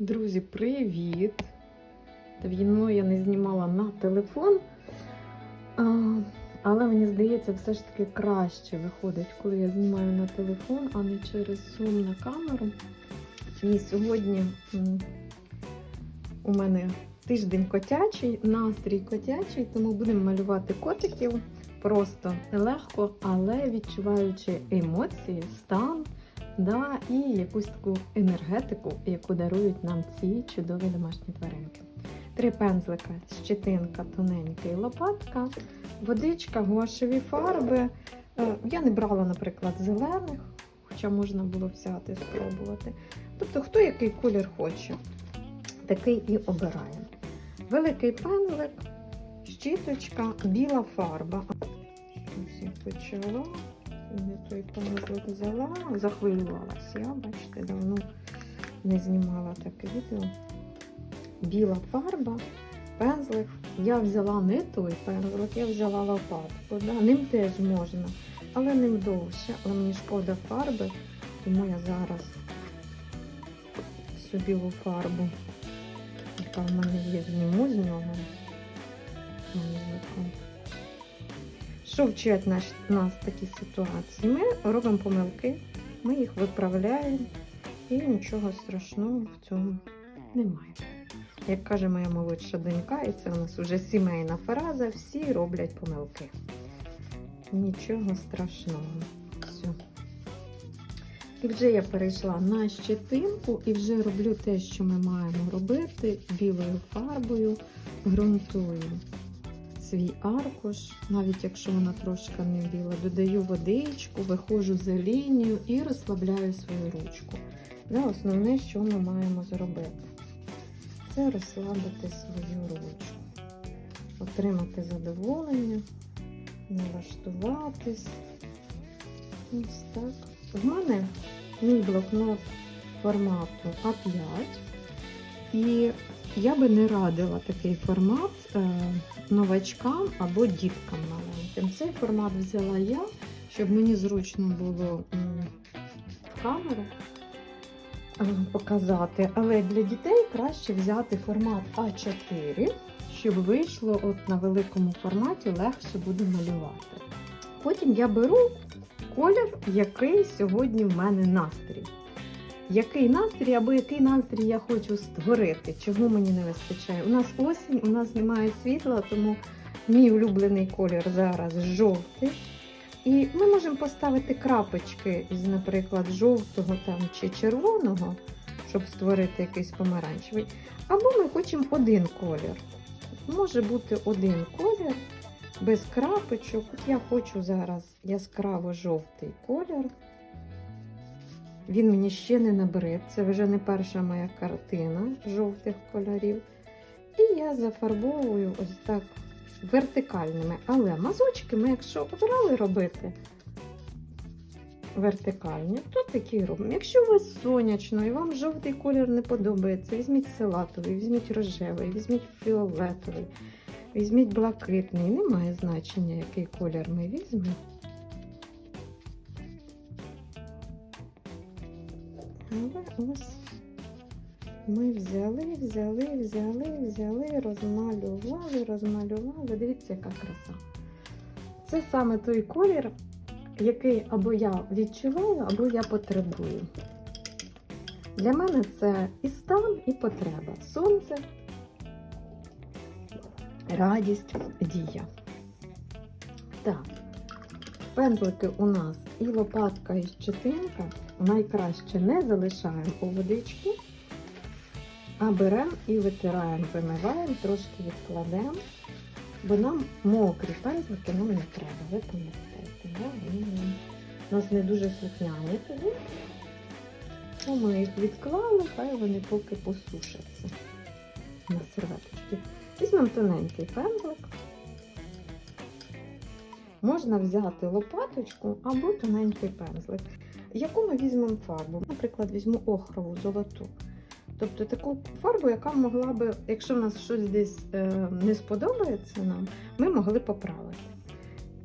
Друзі, привіт! Давно я не знімала на телефон, але мені здається, все ж таки краще виходить, коли я знімаю на телефон, а не через Zoom на камеру. І сьогодні у мене тиждень котячий, настрій котячий, тому будемо малювати котиків просто легко, але відчуваючи емоції, стан да, і якусь таку енергетику, яку дарують нам ці чудові домашні тваринки. Три пензлика, щетинка тоненька і лопатка, водичка, гуашеві фарби. Е, Я не брала, наприклад, зелених, хоча можна було взяти, спробувати. Тобто, хто який колір хоче, такий і обирає. Великий пензлик, щіточка, біла фарба. Щось я почала. Не той пензлик взяла, захвилювалася. Я, бачите, давно не знімала таке відео. Біла фарба, пензлик. Я взяла не той пензлик, я взяла лопатку. Да? Ним теж можна, але ним довше. Але мені шкода фарби, тому я зараз всю білу фарбу, яка в мене є, зніму з нього. Що вчать нас, нас такі ситуації? Ми робимо помилки, ми їх виправляємо, і нічого страшного в цьому немає. Як каже моя молодша донька, і це у нас вже сімейна фраза, всі роблять помилки. Нічого страшного. Все. І вже я перейшла на щетинку і вже роблю те, що ми маємо робити білою фарбою, ґрунтую свій аркуш, навіть якщо вона трошки не біла, додаю водичку, виходжу за лінію і розслабляю свою ручку. Це основне, що ми маємо зробити. Це розслабити свою ручку, отримати задоволення, налаштуватись. Ось так. В мене мій блокнот формату А5. І я би не радила такий формат е, новачкам або діткам маленьким. Цей формат взяла я, щоб мені зручно було в камеру е, показати. Але для дітей краще взяти формат А4, щоб вийшло от на великому форматі легше буде малювати. Потім я беру колір, який сьогодні в мене настрій який настрій або який настрій я хочу створити, чого мені не вистачає. У нас осінь, у нас немає світла, тому мій улюблений колір зараз жовтий. І ми можемо поставити крапочки із, наприклад, жовтого там чи червоного, щоб створити якийсь помаранчевий. Або ми хочемо один колір. Може бути один колір без крапочок. От я хочу зараз яскраво жовтий колір. Він мені ще не набрид. Це вже не перша моя картина жовтих кольорів. І я зафарбовую ось так вертикальними. Але мазочки ми, якщо обрали робити вертикальні, то такі робимо. Якщо у вас сонячно і вам жовтий колір не подобається, візьміть салатовий, візьміть рожевий, візьміть фіолетовий, візьміть блакитний. Немає значення, який колір ми візьмемо. Але ось ми взяли, взяли, взяли, взяли, розмалювали, розмалювали. Дивіться, яка краса. Це саме той колір, який або я відчуваю, або я потребую. Для мене це і стан, і потреба. Сонце, радість, дія. Так, пензлики у нас і лопатка, і щетинка найкраще не залишаємо у водички, а беремо і витираємо, вимиваємо, трошки відкладемо, бо нам мокрі пензлики нам не треба, ви пам'ятаєте, у нас не дуже слухняні тоді. То ми їх відклали, хай вони поки посушаться на серветочки. Візьмемо тоненький пензлик. Можна взяти лопаточку або тоненький пензлик. Яку ми візьмемо фарбу? Наприклад, візьму охрову золоту. Тобто таку фарбу, яка могла би, якщо в нас щось десь е, не сподобається нам, ми могли поправити.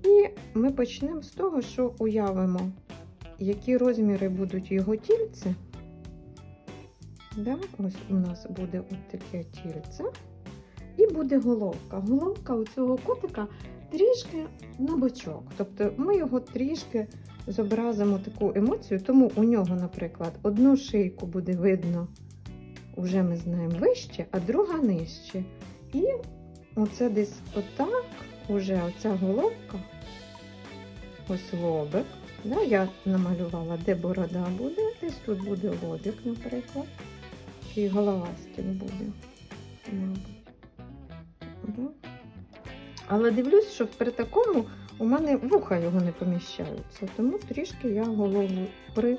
І ми почнемо з того, що уявимо, які розміри будуть його тільці. Да? Ось у нас буде от таке тільце. І буде головка. Головка у цього котика трішки на бочок. Тобто ми його трішки зобразимо таку емоцію, тому у нього, наприклад, одну шийку буде видно, вже ми знаємо вище, а друга нижче. І оце десь отак, уже оця головка, ось лобик. Да, я намалювала, де борода буде, десь тут буде лобик, наприклад. І голова стік буде. мабуть. Да. Але дивлюсь, що при такому у мене вуха його не поміщаються, тому трішки я голову при...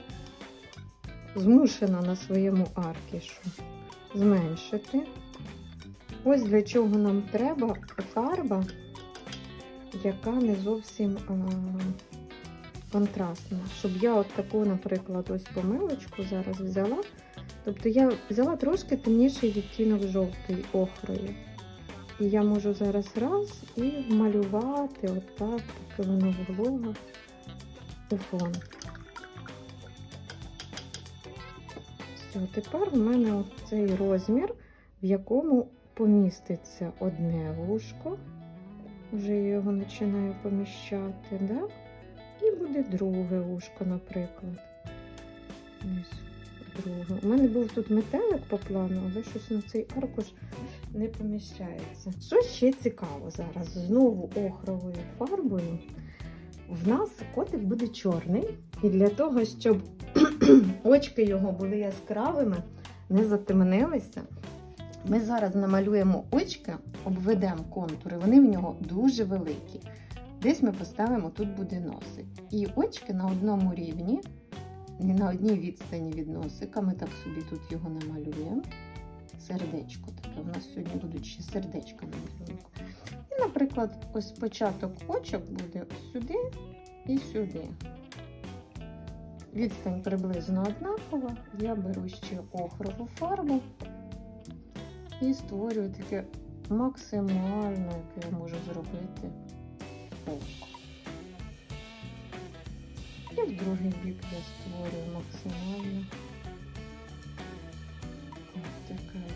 змушена на своєму аркішу зменшити. Ось для чого нам треба фарба, яка не зовсім а, контрастна. Щоб я от таку, наприклад, ось помилочку зараз взяла. Тобто я взяла трошки темніший відтінок жовтий охрою. І я можу зараз раз і вмалювати отак, поки воно волога у фон. Все, тепер у мене цей розмір, в якому поміститься одне вушко. Вже я його починаю поміщати, да? і буде друге вушко, наприклад. Друге. У мене був тут метелик по плану, але щось на цей аркуш не поміщається. Що ще цікаво зараз? Знову охровою фарбою. В нас котик буде чорний, і для того, щоб очки його були яскравими, не затемнилися, ми зараз намалюємо очки, обведемо контури, вони в нього дуже великі. Десь ми поставимо, тут буде носик. І очки на одному рівні, не на одній відстані від носика, ми так собі тут його намалюємо. Сердечко таке. У нас сьогодні будуть ще сердечка на малюнку. І, наприклад, ось початок очок буде сюди і сюди. Відстань приблизно однакова. Я беру ще охрову фарбу і створюю таке максимально, яке я можу зробити око. І в другий бік я створюю максимально ось око.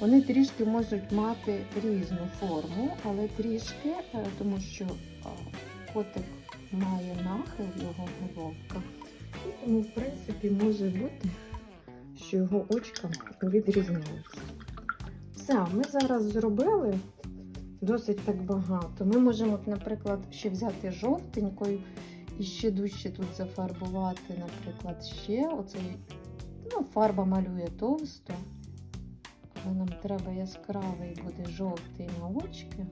Вони трішки можуть мати різну форму, але трішки, е, тому що котик має нахил, його головка. І тому, в принципі, може бути, що його очка відрізняються. Все, ми зараз зробили досить так багато. Ми можемо, наприклад, ще взяти жовтенькою і ще дужче тут зафарбувати, наприклад, ще оцей, ну, фарба малює товсто. Але нам треба яскравий буде жовтий на очки.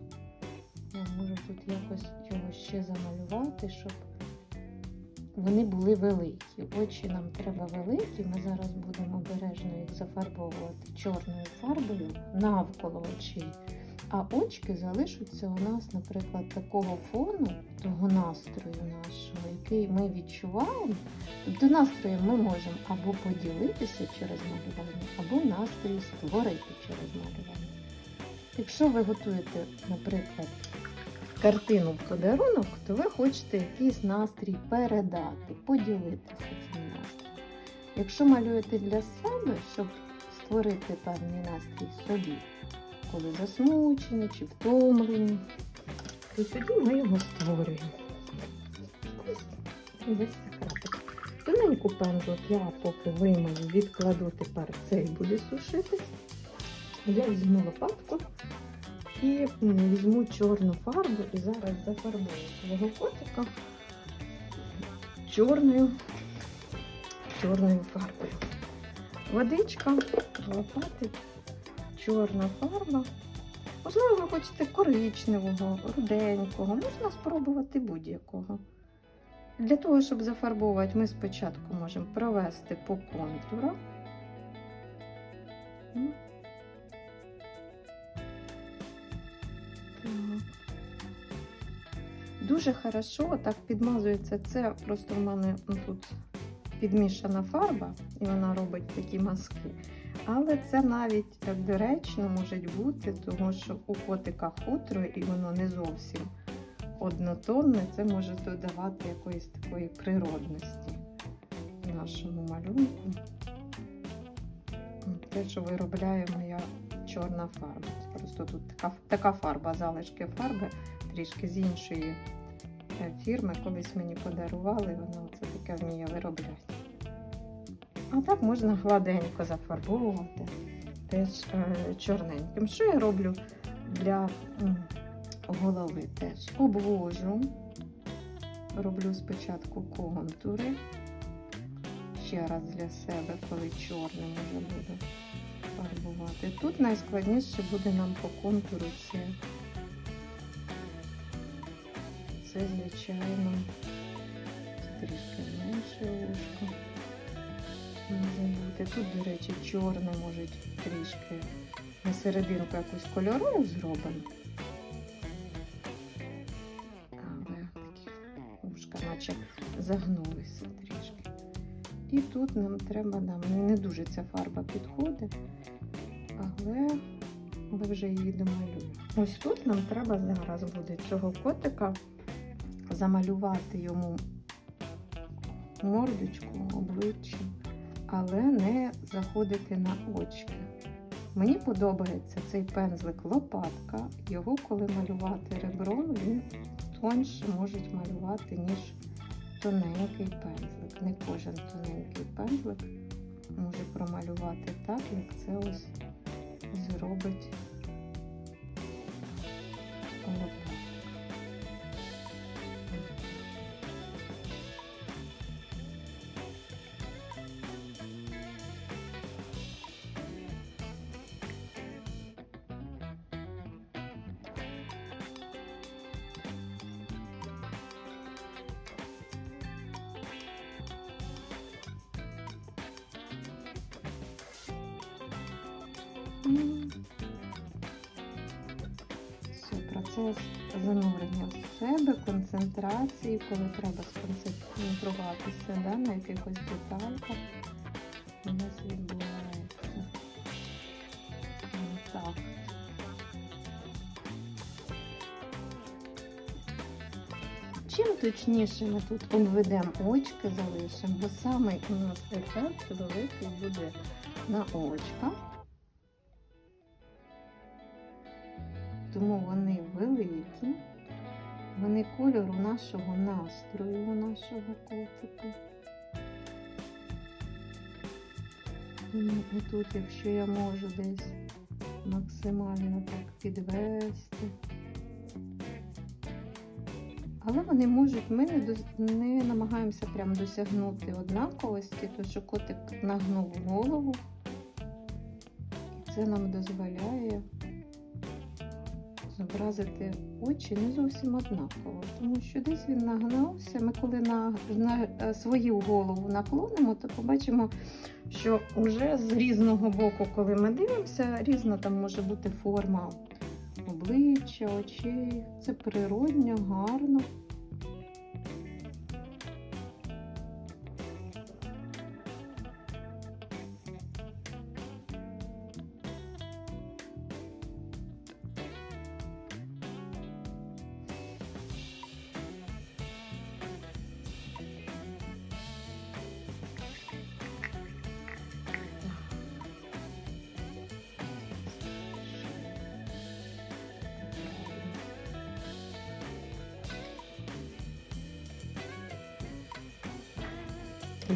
Я можу тут якось його ще замалювати, щоб вони були великі. Очі нам треба великі. Ми зараз будемо обережно їх зафарбовувати чорною фарбою навколо очей. А очки залишаться у нас, наприклад, такого фону, того настрою нашого, який ми відчуваємо. Тобто настроєм ми можемо або поділитися через малювання, або настрій створити через малювання. Якщо ви готуєте, наприклад, картину в подарунок, то ви хочете якийсь настрій передати, поділитися цим настроєм. Якщо малюєте для себе, щоб створити певний настрій собі, коли засмучені чи втомлені, то тоді ми його створюємо. Ось секретик. Тоненьку пензлик я поки виймаю, відкладу тепер цей буде сушитись. Я візьму лопатку і візьму чорну фарбу і зараз зафарбую свого котика чорною, чорною фарбою. Водичка, лопати, чорна фарба. Можливо, ви хочете коричневого, руденького, можна спробувати будь-якого. Для того, щоб зафарбувати, ми спочатку можемо провести по контуру. Дуже хорошо так підмазується. Це просто в мене ну, тут підмішана фарба, і вона робить такі мазки. Але це навіть доречно може бути, тому що у котика хутро і воно не зовсім однотонне, це може додавати якоїсь такої природності нашому малюнку. Те, що виробляє моя чорна фарба. Просто тут така, така фарба, залишки фарби, трішки з іншої е, фірми. Колись мені подарували, вона оце таке вміє виробляти. А так можна гладенько зафарбовувати, теж е, чорненьким. Що я роблю для голови теж? Обвожу, роблю спочатку контури. Ще раз для себе, коли чорним вже буду фарбувати. Тут найскладніше буде нам по контуру це, це звичайно, трішки менше ушко. Може бути. Тут, до речі, чорне може трішки на серединку якусь кольорову зробимо. Але такі ушка наче загнулися трішки. І тут нам треба, мені не дуже ця фарба підходить, але, але вже її домалюю. Ось тут нам треба зараз буде цього котика замалювати йому мордочку, обличчя, але не заходити на очки. Мені подобається цей пензлик лопатка. Його, коли малювати ребром, він тоньше може малювати, ніж тоненький пензлик. Не кожен тоненький пензлик може промалювати так, як це ось зробить лопатка. Процес занурення в себе, концентрації, коли треба сконцентруватися да, на якихось детальках, у нас відбувається. Так. Чим точніше ми тут обведемо очки, залишимо, бо саме у нас ефект великий буде на очках. Тому вони великі, вони кольору нашого настрою, нашого котика. І тут, якщо я можу десь максимально так підвести. Але вони можуть, ми не, не намагаємося прям досягнути однаковості, тому що котик нагнув голову, і це нам дозволяє зобразити очі не зовсім однаково, тому що десь він нагнався. Ми коли на, на е, свою голову наклонимо, то побачимо, що вже з різного боку, коли ми дивимося, різна там може бути форма обличчя, очей. Це природньо, гарно.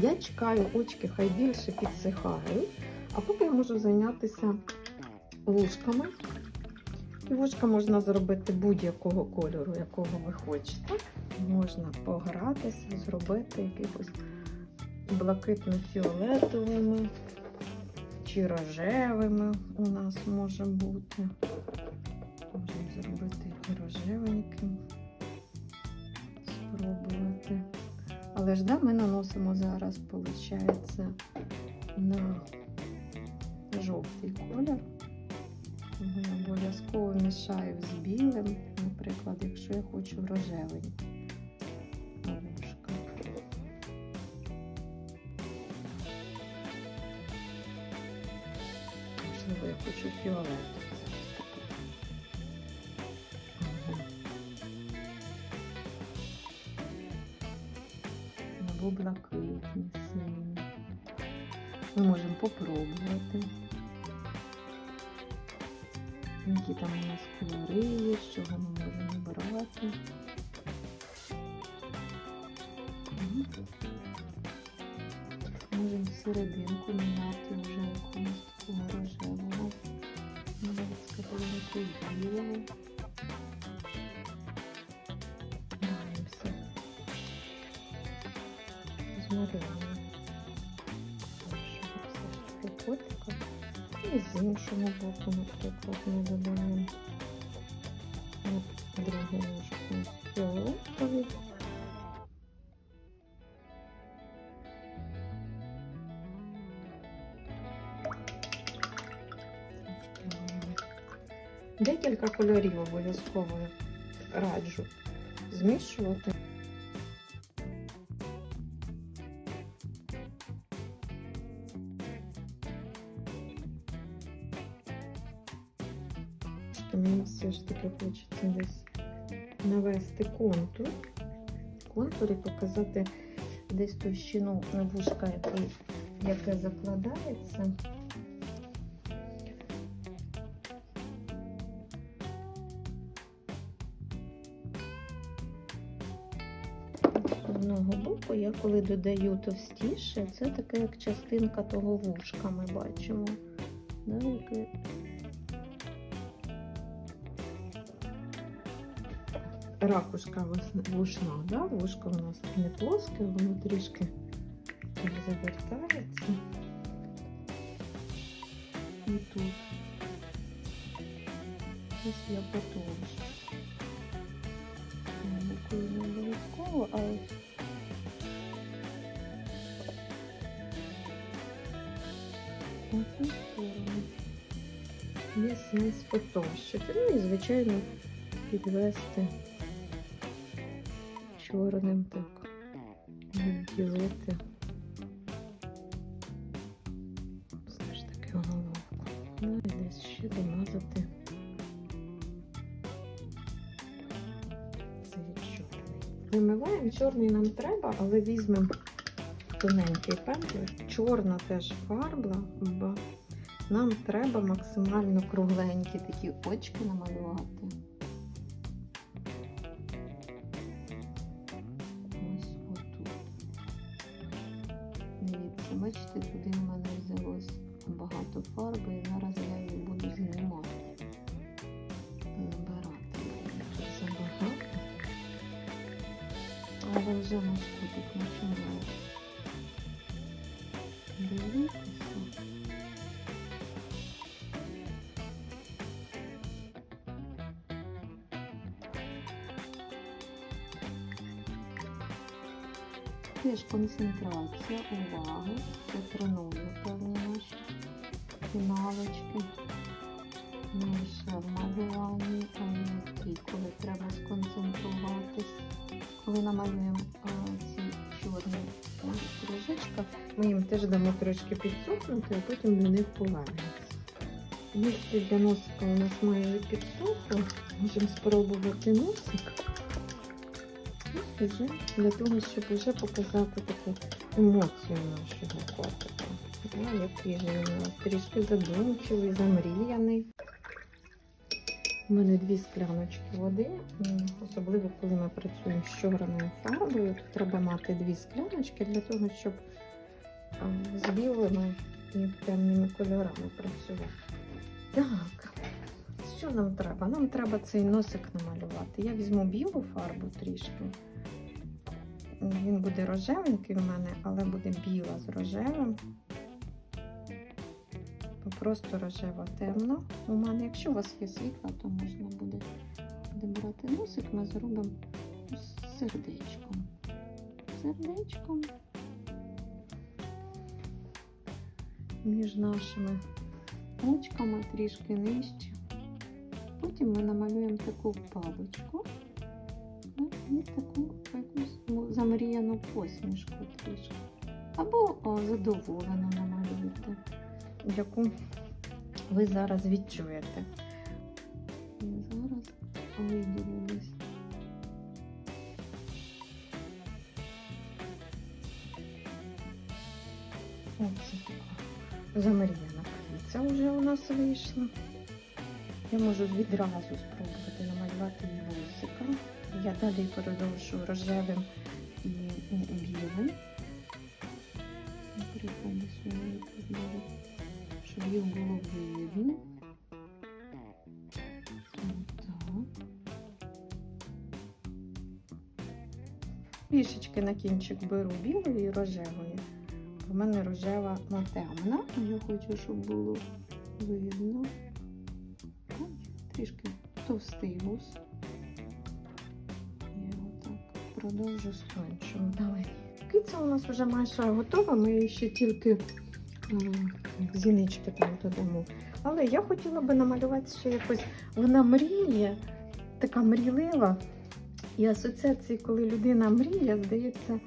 Я чекаю, очки хай більше підсихають, а поки я можу зайнятися вушками. І вушка можна зробити будь-якого кольору, якого ви хочете. Можна погратися, зробити якихось блакитно-фіолетовими чи рожевими у нас може бути. Можна зробити і рожевеньким. Але ж да, ми наносимо зараз, виходить, на жовтий колір. Обов'язково мішаю з білим, наприклад, якщо я хочу рожевий. Можливо, я хочу фіолетовий. Серединку міняти вже якогось такого рожевого. Можемо сказати, білого. Граємося. Змалюємо. Все котика. І з іншого боку, наприклад, ми додаємо другу ніжку фіолетовий. Декілька кольорів обов'язково раджу змішувати. Мені все ж таки хочеться десь навести контур. Контур і показати десь товщину на вушка, яке закладається. Одного боку я коли додаю товстіше, це таке як частинка того вушка ми бачимо. Да, яке... Ракушка вушна, да? вушко у нас не плоске, воно трішки завертається. І тут. Ось я. Буквою не обов'язково, а на цю сторону. Є сенс потовщити. Ну і, звичайно, підвести чорним так, відділити. Все ж таки головку. Ну і десь ще домазати. Вимиваємо, чорний нам треба, але візьмемо тоненький пензлик. Чорна теж фарба, бо нам треба максимально кругленькі такі очки намалювати. Ось отут. Дивіться, бачите, туди в мене взялось багато фарби, і зараз я її буду знімати. Багато. Але вже наш котик починає. Дивитися. Теж концентрація уваги. Це тренує певні наші фіналочки. Дамо трошки підсохнути, а потім до них повернемося. Місце для носика у нас майже підсохло. Можемо спробувати носик. І вже для того, щоб вже показати таку емоцію нашого котика. Да, який він у нас трішки задумчивий, замріяний. У мене дві скляночки води, особливо коли ми працюємо з чорною фарбою, то треба мати дві скляночки для того, щоб з білими і темними кольорами працювати. Так, що нам треба? Нам треба цей носик намалювати. Я візьму білу фарбу трішки. Він буде рожевенький в мене, але буде біла з рожевим. Просто рожево темно. У мене, якщо у вас є світла, то можна буде брати носик, ми зробимо з сердечком. Сердечком між нашими очками трішки нижче. Потім ми намалюємо таку паличку і таку якусь ну, замріяну посмішку трішки. Або о, задоволену намалюєте, яку ви зараз відчуєте. Зараз виділю замріяна птиця вже у нас вийшла. Я можу відразу спробувати намалювати її вусика. Я далі продовжу рожевим і білим. Щоб їх було видно. Отак. Трішечки на кінчик беру білої і рожевої. У мене рожева ну, темна, а я хочу, щоб було видно. Трішки товстий гус. І отак продовжу з тоншим далі. Киця у нас вже майже готова, ми ще тільки зінички там додамо. Але я хотіла би намалювати ще якось. Вона мріє, така мрійлива. І асоціації, коли людина мріє, здається,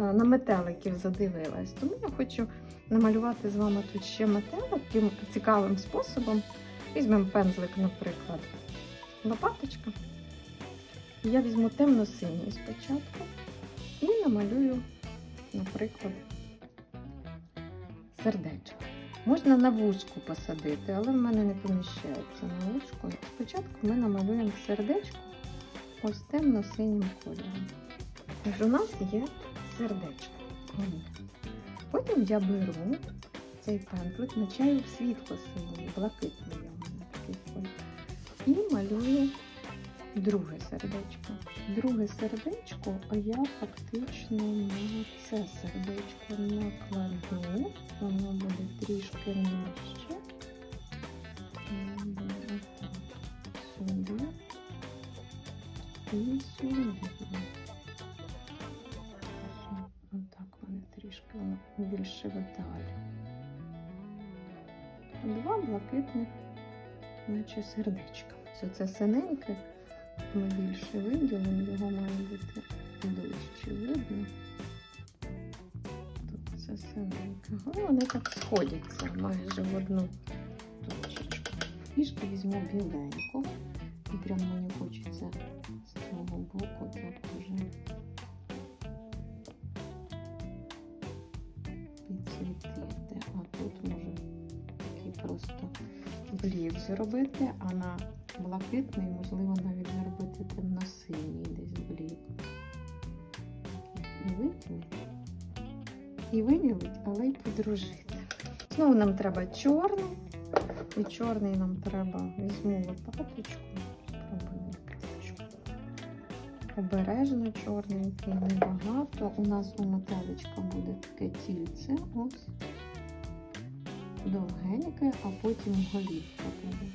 на метеликів задивилась. Тому я хочу намалювати з вами тут ще метелик цікавим способом. Візьмемо пензлик, наприклад, лопаточка. Я візьму темно-синій спочатку і намалюю, наприклад, сердечко. Можна на вушку посадити, але в мене не поміщається на вушку. Спочатку ми намалюємо сердечко ось темно-синім кольором. Тож у нас є сердечко. Потім я беру цей пензлик, начаю в світло-синій, блакитний у мене такий. І малюю друге сердечко. Друге сердечко, а я фактично на це сердечко накладу. Воно буде трішки нижче. Сюди і сюди. Воно більше в італі. Два блакитних, наче сердечка. Все це синеньке, ми більше виділимо, його має бути дужче видно. Тут це синеньке. О, вони так сходяться майже в одну точечку. Трішки візьму біленьку. І прям мені хочеться з цього боку так уже. А тут можу такий просто блік зробити, а на блакитний, можливо, навіть зробити темно-синій десь блік. І виділити. І виділити, але й подружити. Знову нам треба чорний. І чорний нам треба, візьму лопаточку, Обережно чорненький, небагато. У нас у метеличка буде таке тільце, ось довгеньке, а потім голівка буде.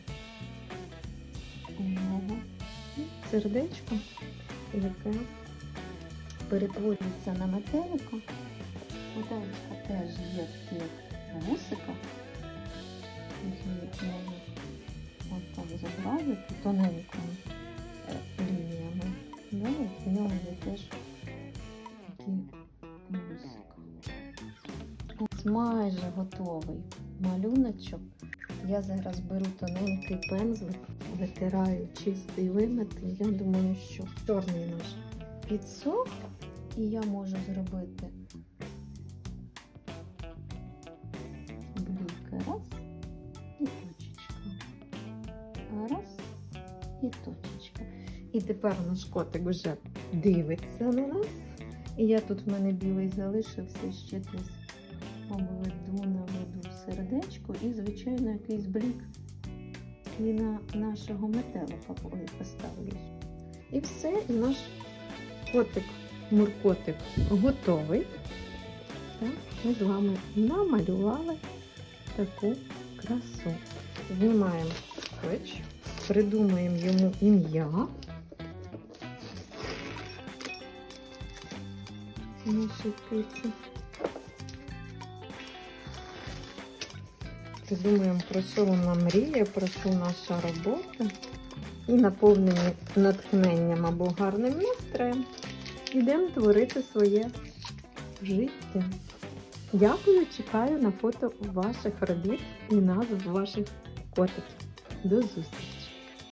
І сердечко, яке перетворюється на метелика. Метеличка теж є такі вусика. Їх можна от так зобразити тоненькими нього є теж вусик. Ось майже готовий малюночок. Я зараз беру тоненький пензлик, витираю чистий вимитий. Я думаю, що чорний наш підсох, і я можу зробити раз і точечка. Раз і точечка. І тепер наш котик вже дивиться на нас. І я тут в мене білий залишився ще десь обведу, наведу сердечко і, звичайно, якийсь блік і на нашого метелика поставлю. І все, і наш котик, муркотик готовий. Так, ми з вами намалювали таку красу. Знімаємо скотч, придумаємо йому ім'я. Нашій киці. Придумаємо, про що вона мріє, про що наша робота. І наповнені натхненням або гарним настроєм. Йдемо творити своє життя. Дякую, чекаю на фото ваших робіт і назв ваших котиків. До зустрічі!